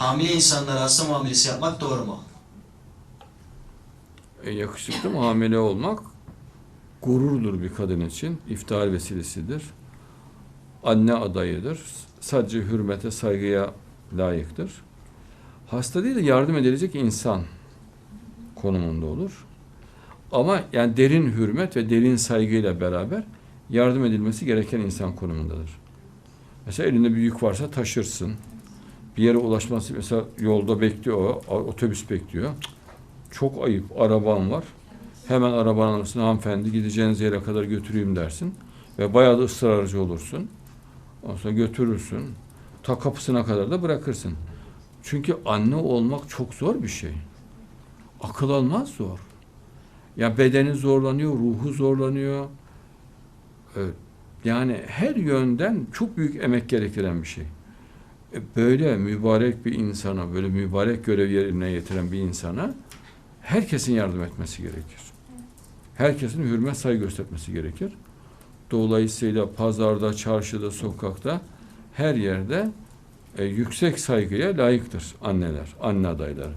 Hamile insanlara hasta muamelesi yapmak doğru mu? E, yakışıklı hamile olmak gururdur bir kadın için. İftihar vesilesidir. Anne adayıdır. Sadece hürmete, saygıya layıktır. Hasta değil de yardım edilecek insan konumunda olur. Ama yani derin hürmet ve derin saygıyla beraber yardım edilmesi gereken insan konumundadır. Mesela elinde bir yük varsa taşırsın. Bir yere ulaşması mesela yolda bekliyor, o, otobüs bekliyor. Çok ayıp, araban var. Hemen arabanın alırsın, hanımefendi gideceğiniz yere kadar götüreyim dersin. Ve bayağı da ısrarcı olursun. Ondan sonra götürürsün. Ta kapısına kadar da bırakırsın. Çünkü anne olmak çok zor bir şey. Akıl almaz zor. Ya bedeni zorlanıyor, ruhu zorlanıyor. Yani her yönden çok büyük emek gerektiren bir şey. E, Böyle mübarek bir insana, böyle mübarek görev yerine getiren bir insana herkesin yardım etmesi gerekir. Herkesin hürmet saygı göstermesi gerekir. Dolayısıyla pazarda, çarşıda, sokakta her yerde e, yüksek saygıya layıktır anneler, anne adayları.